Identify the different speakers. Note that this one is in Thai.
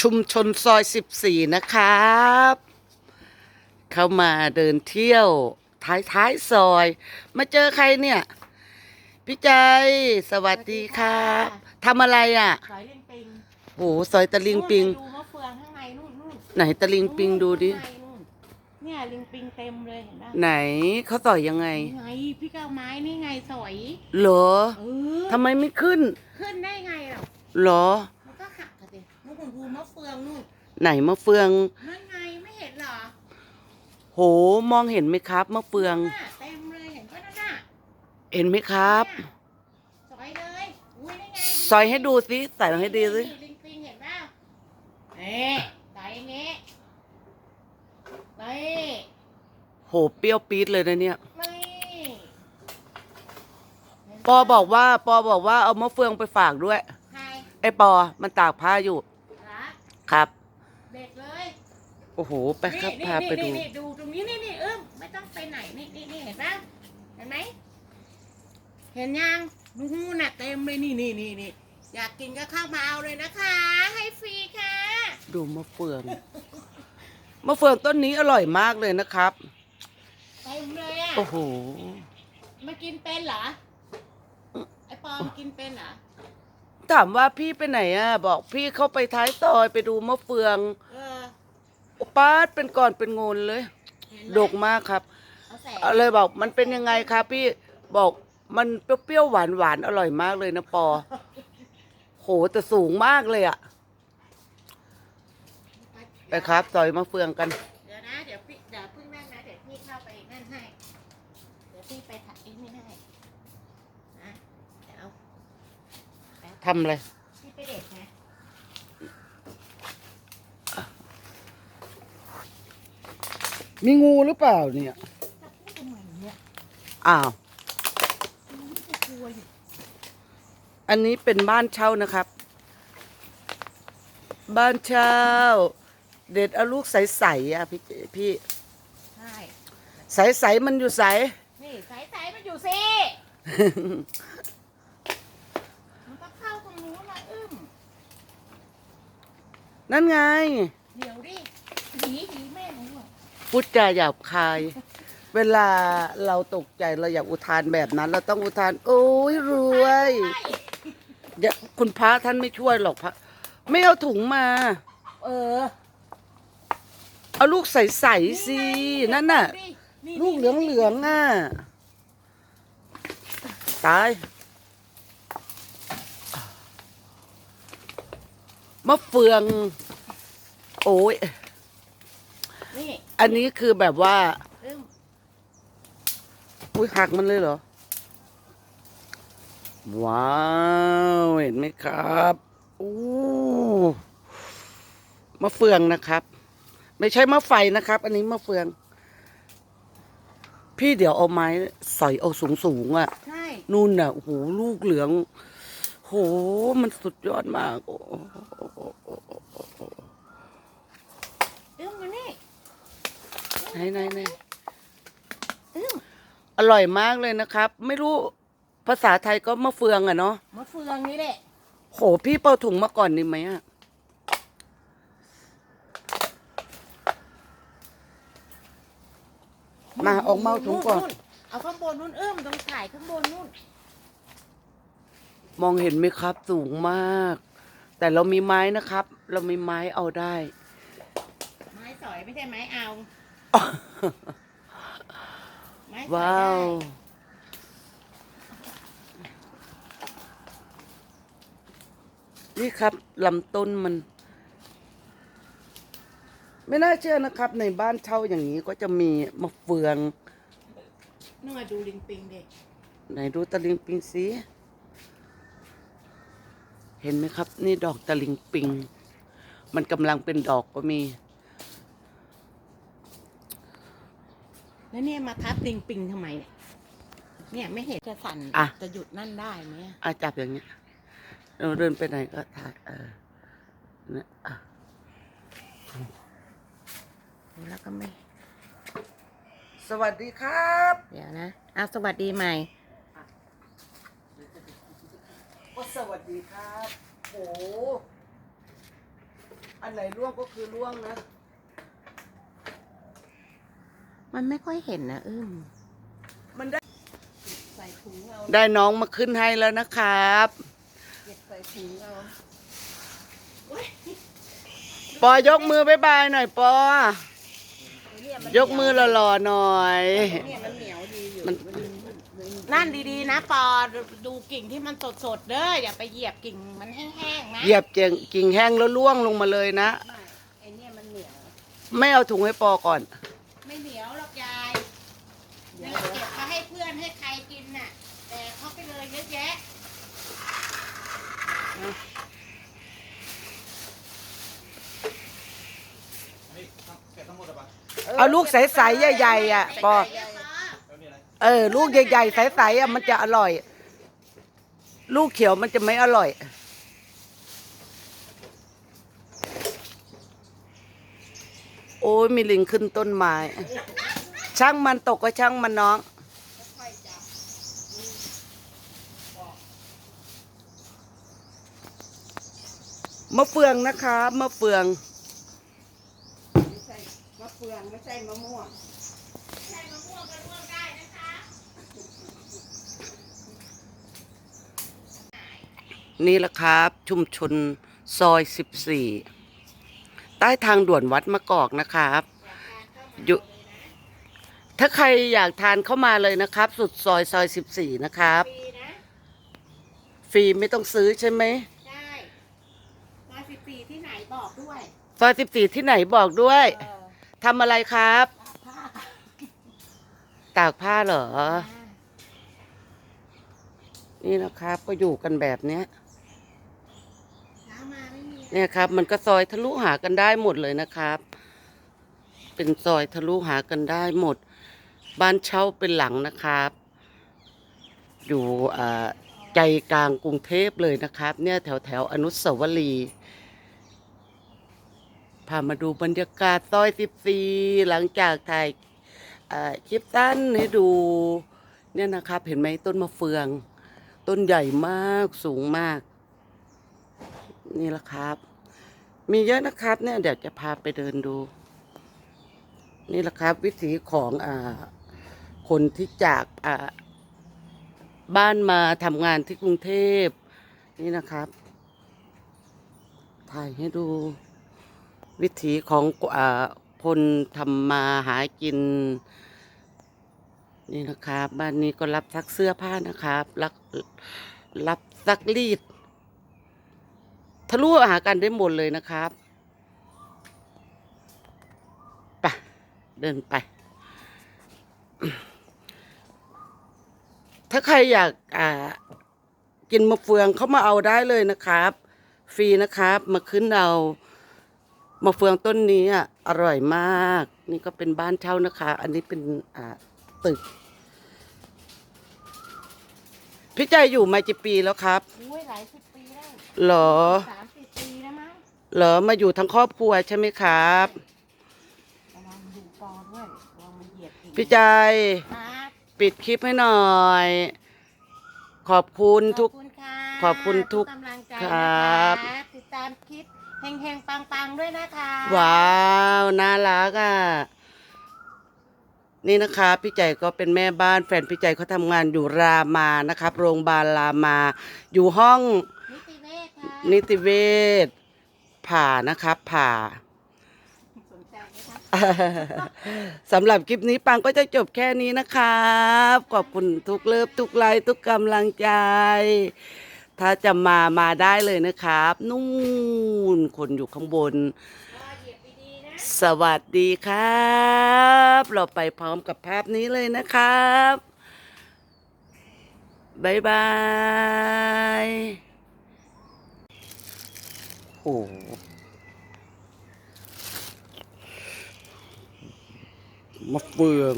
Speaker 1: ชุมชนซอยสิบสี่นะครับ เข้ามาเดินเที่ยว ท้ายท้ายๆซอย มาเจอใครเนี่ย พี่ใจสวัสดีครับทำอะไรอะ
Speaker 2: สอยลิงปิง
Speaker 1: โหซอยตะลิงปิง
Speaker 2: นู่นไปดูมะเฟืองข้างในนู่นนู่น
Speaker 1: ไหนตะลิงปิงดูดิ
Speaker 2: ข้างในนู่นเนี่ยลิงปิงเต็มเลยเห็นปะ
Speaker 1: ไหนเขาสอยยังไง
Speaker 2: ไงพี่ก้าวไม้นี่ไงสอย
Speaker 1: เหรอ
Speaker 2: เออ
Speaker 1: ทำไมไม่ขึ้น
Speaker 2: ขึ้นได้ไงหรอ
Speaker 1: เหรอ
Speaker 2: ภูมะเฟืองนู่น
Speaker 1: ไหนมะเฟือง
Speaker 2: นั่นไงไม่เห็นเหรอ
Speaker 1: โหมองเห็นไหมครับมะเฟือง
Speaker 2: น่ะเต็มเลยเห็นปะนั่นน่ะ
Speaker 1: เห็นไหมครับ
Speaker 2: เนี่ยสอยเลยอุ้ยนี่ไง
Speaker 1: ซอยให้ดูสิใส่มาให้ดีสิ
Speaker 2: นี่ลิงปิงเห็นปะเอ๊ะใส่อย่างงี้นี่
Speaker 1: โหเปรี้ยวปี๊ดเลยนะเนี่ย
Speaker 2: นี่เห็น
Speaker 1: ปอบอกว่าปอบอกว่าเอามะเฟืองไปฝากด้วย
Speaker 2: ใคร
Speaker 1: ไอ้ปอมันตากผ้าอยู่
Speaker 2: รัก
Speaker 1: ครับ
Speaker 2: เด็กเลย
Speaker 1: โอ้โหไปครับ
Speaker 2: นี่
Speaker 1: พาไปดู
Speaker 2: นี่นี่ดูตรงนี้นี่นี่เอิ้มไม่ต้องไปไหนนี่นี่นี่เห็นปะเห็นไหมเห็นยังนู่นน่ะเต็มเลยนี่นี่นี่นี่อยากกินก็เข้ามาเอาเลยนะคะ ให้ฟรีค่ะ
Speaker 1: ดูมะเฟือง มะเฟืองต้นนี้อร่อยมากเลยนะครับ
Speaker 2: เต็มเลยอะ
Speaker 1: โอ้โห
Speaker 2: มากินเป็นเหรอไอปอมกินเป็นเหรอ
Speaker 1: ถามว่าพี่ไปไหนอะ บอกพี่เข้าไปท้ายซอยไปดูมะเฟือง
Speaker 2: เออ
Speaker 1: โอป้าดเป็นก่อนเป็นโงนเลย
Speaker 2: เห็นไหม
Speaker 1: ดกมากครับ
Speaker 2: เอาแสง
Speaker 1: เอาเลยบอกมันเป็นยังไงครับพี่บอกมันเปรี้ยวๆหวานหวานๆอร่อยมากเลยนะปอ โหแต่สูงมากเลยอะไปครับซอยมะเฟืองกัน
Speaker 2: เดี๋ยวนะ เดี๋ยวพี่เดี๋ยวพึ่งนั่งนะ เดี๋ยวพี่เข้าไปนั่นให้ เดี๋ยวพี่ไปถักเองไม่ให้นะเดี๋ยวเอาแป๊บ
Speaker 1: ทำอะไร
Speaker 2: พี่ไปเด็กนะ
Speaker 1: มีงูหรือเปล่าเนี่ย
Speaker 2: จะพูดทำไมเนี่ย
Speaker 1: อ้าว
Speaker 2: มันจะกลัวอยู่
Speaker 1: อันนี้เป็นบ้านเช่านะครับ บ้านเช่า เด็ดเอาลูกใสๆอะพี่พี่
Speaker 2: ใช่
Speaker 1: ใสๆมันอยู่ใส
Speaker 2: นี่สายสายมันอยู่สิมันก็เข้าตรงนู้นละอึ้ม
Speaker 1: นั่นไง
Speaker 2: เดี๋ยวดิหีหีแม่หนูอะ
Speaker 1: พูดจาหยาบคาย เวลาเราตกใจเราอยากอุทานแบบนั้น เราต้องอุทาน โอ้ยรวย
Speaker 2: ใช่
Speaker 1: อย่าคุณพระท่านไม่ช่วยหรอกพระไม่เอาถุงมา
Speaker 2: เออ
Speaker 1: เอาลูกใสๆสินั่นน่ะ
Speaker 2: นี่
Speaker 1: ลูกเหลืองๆอะ ตาย มะเฟือง โอ้ย
Speaker 2: นี่
Speaker 1: อันนี้คือแบบว่า
Speaker 2: อึ้ม
Speaker 1: อุ้ยหักมันเลยเหรอ ว้าว เห็นไหมครับโอ้มะเฟืองนะครับ ไม่ใช่มะไฟนะครับ อันนี้มะเฟือง พี่เดี๋ยวเอาไม้สอยเอาสูงสูงๆอะ
Speaker 2: ใช่
Speaker 1: นู่นน่ะโอ้โหลูกเหลือง โห มันสุดยอดมาก โอ้
Speaker 2: อึ้มมานี่
Speaker 1: ไหนไหนไหน
Speaker 2: อึ้ม
Speaker 1: อร่อยมากเลยนะครับ ไม่รู้ภาษาไทยก็มะเฟืองอะเนาะ
Speaker 2: มะเฟืองนี่แหละ
Speaker 1: โห พี่เป่าถุงมาก่อนดีไหมอะมาออกมาเอาถุงก่อน
Speaker 2: เอาข้างบนนู่นอึ้มตรงถ่ายข้างบนนู่น
Speaker 1: มองเห็นไหมครับสูงมาก แต่เรามีไม้นะครับ เรามีไม้เอาได้
Speaker 2: ไม้สอยไม่ใช่ไม้เอา ไม้สอย
Speaker 1: ว้าว
Speaker 2: ได้
Speaker 1: นี่ครับลำต้นมัน ไม่น่าเชื่อนะครับ ในบ้านเช่าอย่างนี้ก็จะมีมะเฟือง
Speaker 2: นู่นมาดูลิงปิงเด็ก
Speaker 1: ไหนดูตะลิงปิงสิ เห็นไหมครับ นี่ดอกตะลิงปิง มันกำลังเป็นดอกก็มี
Speaker 2: แล้วเนี่ยมาทับลิงปิงทำไมเนี่ยเนี่ยไม่เห็นจะสั่น
Speaker 1: อะ
Speaker 2: จะหยุดนั่นได้ไหมอะ
Speaker 1: อาจับอย่างเงี้ยเราเดินไปไหนก็ถ่ายเออเนี่ยอะ
Speaker 2: แล้วก็ไม่
Speaker 1: สวัสดีครับ
Speaker 2: เดี๋ยวนะเอาสวัสดีใหม่
Speaker 1: โอ้ สวัสดีครับโอ้อันไหนร่วงก็คือร่วงนะ
Speaker 2: มันไม่ค่อยเห็นนะอึ้ม
Speaker 1: มันได้
Speaker 2: ใส่ถุงเอา
Speaker 1: ได้น้องมาขึ้นให้แล้วนะครับ
Speaker 2: เก็บใส่ถุงเอา
Speaker 1: ปอยกมือบายบายหน่อยปอ
Speaker 2: เนี่ยมัน
Speaker 1: ยกมือหล่อๆหน่อย
Speaker 2: เนี่ยมันเหนียวดีอยู่
Speaker 1: มัน
Speaker 2: นั่นดีๆ นะปอดูกิ่งที่มันสดๆเด้ออย่าไปเหยียบกิ่งมันแห้งๆนะ
Speaker 1: เหยียบเจียงกิ่งแห้งแล้วล่วงลงมาเลยนะ
Speaker 2: ไม่ไอเนี่ยมันเหนียว
Speaker 1: ไม่เอาถุงให้ปอก่อน
Speaker 2: ไม่เหนียวหรอกยายเนี่ยเก็บมาให้เพื่อนให้ใครกินน่ะ แต่เขาไปเลยเยอะแยะ
Speaker 1: เอาลูกใสๆใหญ่ๆอะปอ เออ ลูกใหญ่ๆใสๆอะมันจะอร่อย ลูกเขียวมันจะไม่อร่อยโอ้ยมีลิงขึ้นต้นไม้ ช่างมันตกก็ช่างมันน้อง มะเฟืองนะคะ มะเฟือง
Speaker 2: ไม่ใช่มะเฟือง ไม่ใช่มะม่วงใช่มะม่วงก็ร่วงได้นะคะ
Speaker 1: นี่แหละครับ ชุมชนซอย 14 ใต้ทางด่วนวัดมะกอกนะครับอยู่ถ้าใครอยากทานเข้ามาเลยนะครับ สุดซอยซอย 14 นะครับ
Speaker 2: ปีนะ
Speaker 1: ฟรีไม่ต้องซื้อใช่ไหม
Speaker 2: ใช่มาสิบสี่ที่ไหนบอกด้วย
Speaker 1: ซอย 14 ที่ไหนบอกด้วย
Speaker 2: เออ
Speaker 1: ทำอะไรครับ
Speaker 2: ผ้า
Speaker 1: ตากผ้าเหรอ นี่นะครับ ก็อยู่กันแบบเนี้ย
Speaker 2: เนี่
Speaker 1: ยครับ มันก็ซอยทะลุหากันได้หมดเลยนะครับ เป็นซอยทะลุหากันได้หมด บ้านเช่าเป็นหลังนะครับ อยู่ใจกลางกรุงเทพเลยนะครับ เนี่ยแถวแถวอนุสาวรีย์พามาดูบรรยากาศซอยสิบสี่หลังจากถ่ายคลิปสั้นให้ดู เนี่ยนะครับ เห็นไหมต้นมะเฟือง ต้นใหญ่มากสูงมาก นี่แหละครับ มีเยอะนะครับ เนี่ยเดี๋ยวจะพาไปเดินดู นี่แหละครับ วิถีของอ่าคนที่จากอ่าบ้านมาทำงานที่กรุงเทพ นี่นะครับ ถ่ายให้ดูวิถีของอ่าคนทำมาหากิน นี่นะครับ บ้านนี้ก็รับซักเสื้อผ้านะครับรับรับซักรีด ทะลุหากันได้หมดเลยนะครับไปเดินไป ถ้าใครอยากอ่ากินมะเฟืองเขามาเอาได้เลยนะครับ ฟรีนะครับ มาขึ้นเอามะเฟืองต้นนี้อะอร่อยมาก นี่ก็เป็นบ้านเช่านะคะ อันนี้เป็นอ่าตึก พี่ใจอยู่มากี่ปีแล้วครับ
Speaker 2: อุ้ยหลายสิบ
Speaker 1: เหรอ
Speaker 2: สามสิบปีแล้วมั้ง
Speaker 1: เหรอมาอยู่ทั้งครอบครัวใช่ไหมครับ
Speaker 2: ระวังดูปอด้วยระวังมันเหยียบกิ่ง
Speaker 1: พี่ใจ
Speaker 2: ครับ
Speaker 1: ปิดคลิปให้หน่อย ขอบคุณทุก
Speaker 2: ขอบคุณค่ะ
Speaker 1: ขอบคุณทุก
Speaker 2: กำลังใจ
Speaker 1: ค
Speaker 2: นะ
Speaker 1: รับ
Speaker 2: คะติดตามคลิปเฮงๆปังๆด้วยนะคะ
Speaker 1: ว้าว น่ารักอะ นี่นะคะ พี่ใจก็เป็นแม่บ้านแฟนพี่ใจเขาทำงานอยู่รามานะครับ โรงพยาบาลรามา อยู่ห้อง
Speaker 2: นิติเวชค่ะ
Speaker 1: นิติเวชผ่านะครับ ผ่า
Speaker 2: สนใจไหมคะ
Speaker 1: สำหรับคลิปนี้ปังก็จะจบแค่นี้นะครับ ขอบคุณทุกเลิฟทุกไลค์ทุกกำลังใจ ถ้าจะมามาได้เลยนะครับ นู่นคนอยู่ข้างบน
Speaker 2: รอเหยียบดีๆนะ
Speaker 1: สวัสดีครับ เราไปพร้อมกับภาพนี้เลยนะครับ บ๊ายบาย โอ้โหมะเฟือง